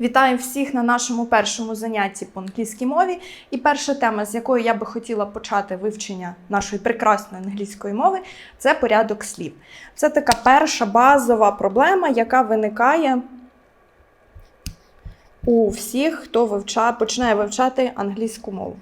Вітаю всіх на нашому першому занятті по англійській мові. І перша тема, з якої я би хотіла почати вивчення нашої прекрасної англійської мови, це порядок слів. Це така перша базова проблема, яка виникає у всіх, хто вивчає, починає вивчати англійську мову.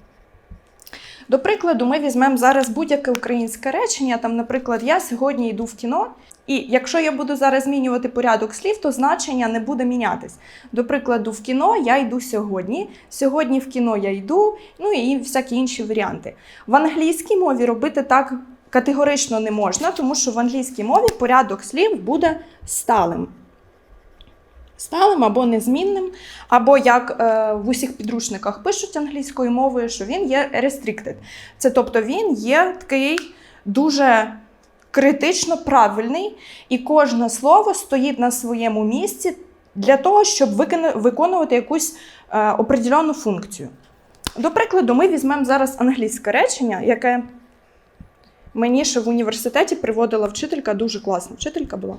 До прикладу, ми візьмемо зараз будь-яке українське речення. Там, наприклад, я сьогодні йду в кіно, і якщо я буду зараз змінювати порядок слів, то значення не буде мінятись. До прикладу, в кіно я йду сьогодні. Сьогодні в кіно я йду, ну і всякі інші варіанти. В англійській мові робити так категорично не можна, тому що в англійській мові порядок слів буде сталим. Сталим або незмінним, або як е, в усіх підручниках пишуть англійською мовою, що він є restricted. Це тобто він є такий дуже критично правильний, і кожне слово стоїть на своєму місці для того, щоб виконувати якусь е, определену функцію. До прикладу, ми візьмемо зараз англійське речення, яке мені ще в університеті приводила вчителька, дуже класна вчителька була.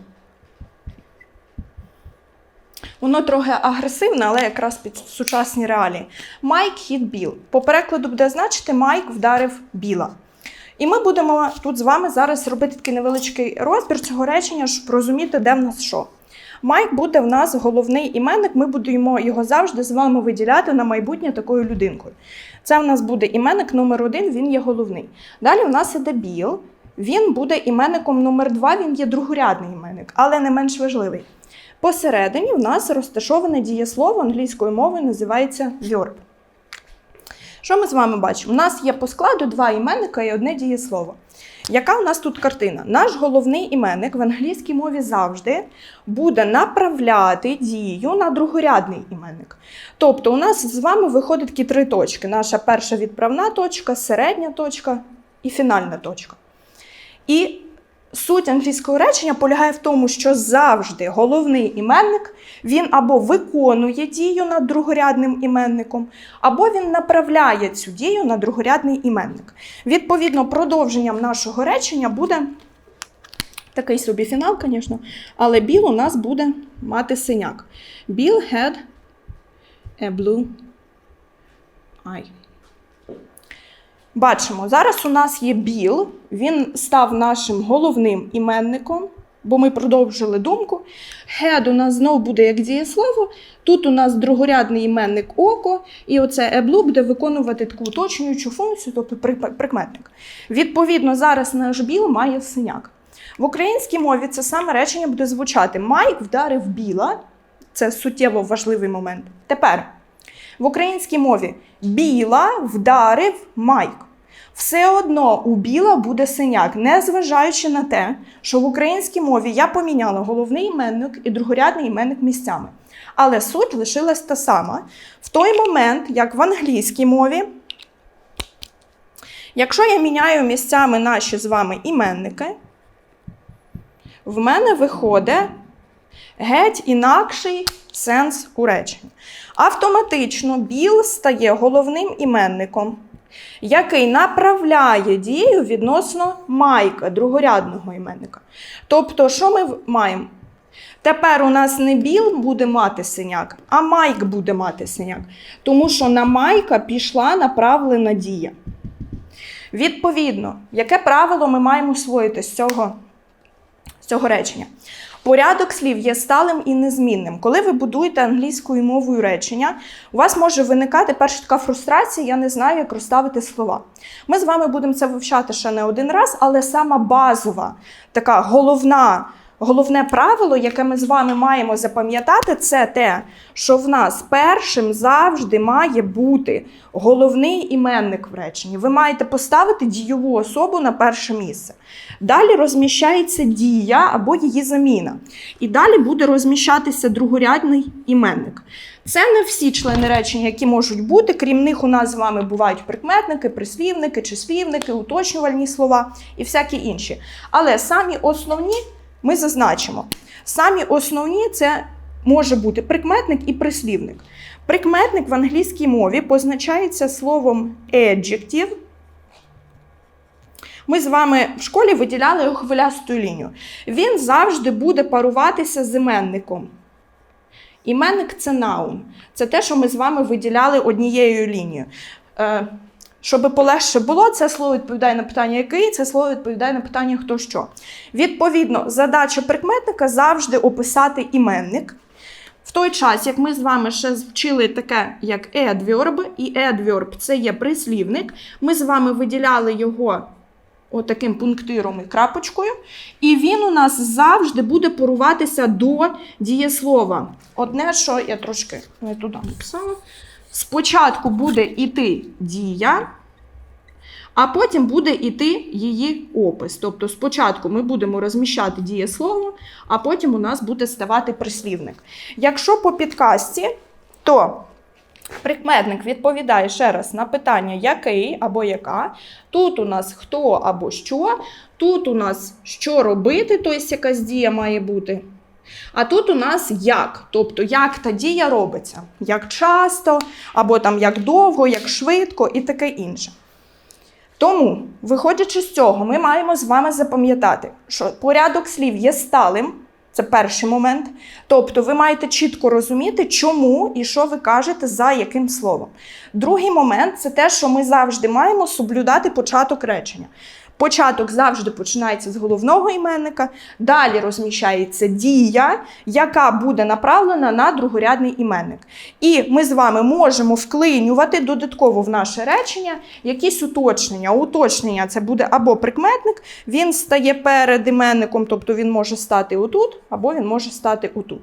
Воно трохи агресивне, але якраз під сучасні реалії. Майк hit Біл. По перекладу буде значити Майк вдарив Біла. І ми будемо тут з вами зараз робити такий невеличкий розбір цього речення, щоб розуміти, де в нас що. Майк буде в нас головний іменник, ми будемо його завжди з вами виділяти на майбутнє такою людинкою. Це в нас буде іменник номер один, він є головний. Далі у нас іде Біл. Він буде іменником номер два, він є другорядний іменник, але не менш важливий. Посередині в нас розташоване дієслово англійською мовою називається verb. Що ми з вами бачимо? У нас є по складу два іменника і одне дієслово. Яка у нас тут картина? Наш головний іменник в англійській мові завжди буде направляти дію на другорядний іменник. Тобто, у нас з вами виходить такі три точки: наша перша відправна точка, середня точка і фінальна точка. І суть англійського речення полягає в тому, що завжди головний іменник він або виконує дію над другорядним іменником, або він направляє цю дію на другорядний іменник. Відповідно, продовженням нашого речення буде такий собі фінал, звісно, але Біл у нас буде мати синяк. Bill had a blue eye. Бачимо, зараз у нас є Біл, він став нашим головним іменником, бо ми продовжили думку. Head у нас знову буде як дієслово. Тут у нас другорядний іменник око, і оце еблу буде виконувати таку уточнюючу функцію, тобто прикметник. Відповідно, зараз наш біл має синяк. В українській мові це саме речення буде звучати: Майк вдарив біла. Це суттєво важливий момент. Тепер в українській мові біла вдарив Майк. Все одно у біла буде синяк, незважаючи на те, що в українській мові я поміняла головний іменник і другорядний іменник місцями. Але суть лишилась та сама. В той момент, як в англійській мові, якщо я міняю місцями наші з вами іменники, в мене виходить геть інакший сенс у реченні. Автоматично Біл стає головним іменником, який направляє дію відносно Майка, другорядного іменника. Тобто, що ми маємо? Тепер у нас не Біл буде мати синяк, а Майк буде мати синяк. Тому що на Майка пішла направлена дія. Відповідно, яке правило ми маємо усвоїти з цього, з цього речення? Порядок слів є сталим і незмінним. Коли ви будуєте англійською мовою речення, у вас може виникати перша така фрустрація, я не знаю, як розставити слова. Ми з вами будемо це вивчати ще не один раз, але сама базова, така головна, головне правило, яке ми з вами маємо запам'ятати, це те, що в нас першим завжди має бути головний іменник в реченні. Ви маєте поставити дійову особу на перше місце. Далі розміщається дія або її заміна. І далі буде розміщатися другорядний іменник. Це не всі члени речення, які можуть бути. Крім них, у нас з вами бувають прикметники, прислівники, числівники, уточнювальні слова і всякі інші. Але самі основні ми зазначимо. Самі основні це може бути прикметник і прислівник. Прикметник в англійській мові позначається словом adjective. Ми з вами в школі виділяли його хвилястою лінію. Він завжди буде паруватися з іменником. Іменник це наун. Це те, що ми з вами виділяли однією лінією. Щоб полегше було, це слово відповідає на питання який, це слово відповідає на питання хто що. Відповідно, задача прикметника завжди описати іменник. В той час, як ми з вами ще вчили таке, як adverb, і adverb – це є прислівник, ми з вами виділяли його отаким пунктиром і крапочкою, і він у нас завжди буде поруватися до дієслова. Одне, що я трошки не туди написала. Спочатку буде іти дія, а потім буде іти її опис. Тобто спочатку ми будемо розміщати дієслово, а потім у нас буде ставати прислівник. Якщо по підкасті, то прикметник відповідає ще раз на питання який або яка. Тут у нас хто або що, тут у нас що робити, тобто якась дія має бути. А тут у нас як, тобто як та дія робиться, як часто, або там як довго, як швидко і таке інше. Тому, виходячи з цього, ми маємо з вами запам'ятати, що порядок слів є сталим. Це перший момент. Тобто ви маєте чітко розуміти, чому і що ви кажете за яким словом. Другий момент це те, що ми завжди маємо соблюдати початок речення. Початок завжди починається з головного іменника, далі розміщається дія, яка буде направлена на другорядний іменник. І ми з вами можемо вклинювати додатково в наше речення якісь уточнення. Уточнення це буде або прикметник, він стає перед іменником, тобто він може стати отут, або він може стати отут.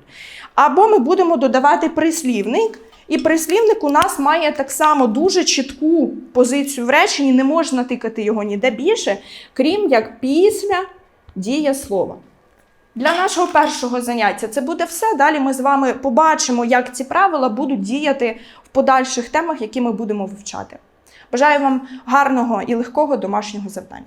Або ми будемо додавати прислівник. І прислівник у нас має так само дуже чітку позицію в реченні, не можна тикати його ніде більше, крім як після дієслова. Для нашого першого заняття це буде все. Далі ми з вами побачимо, як ці правила будуть діяти в подальших темах, які ми будемо вивчати. Бажаю вам гарного і легкого домашнього завдання.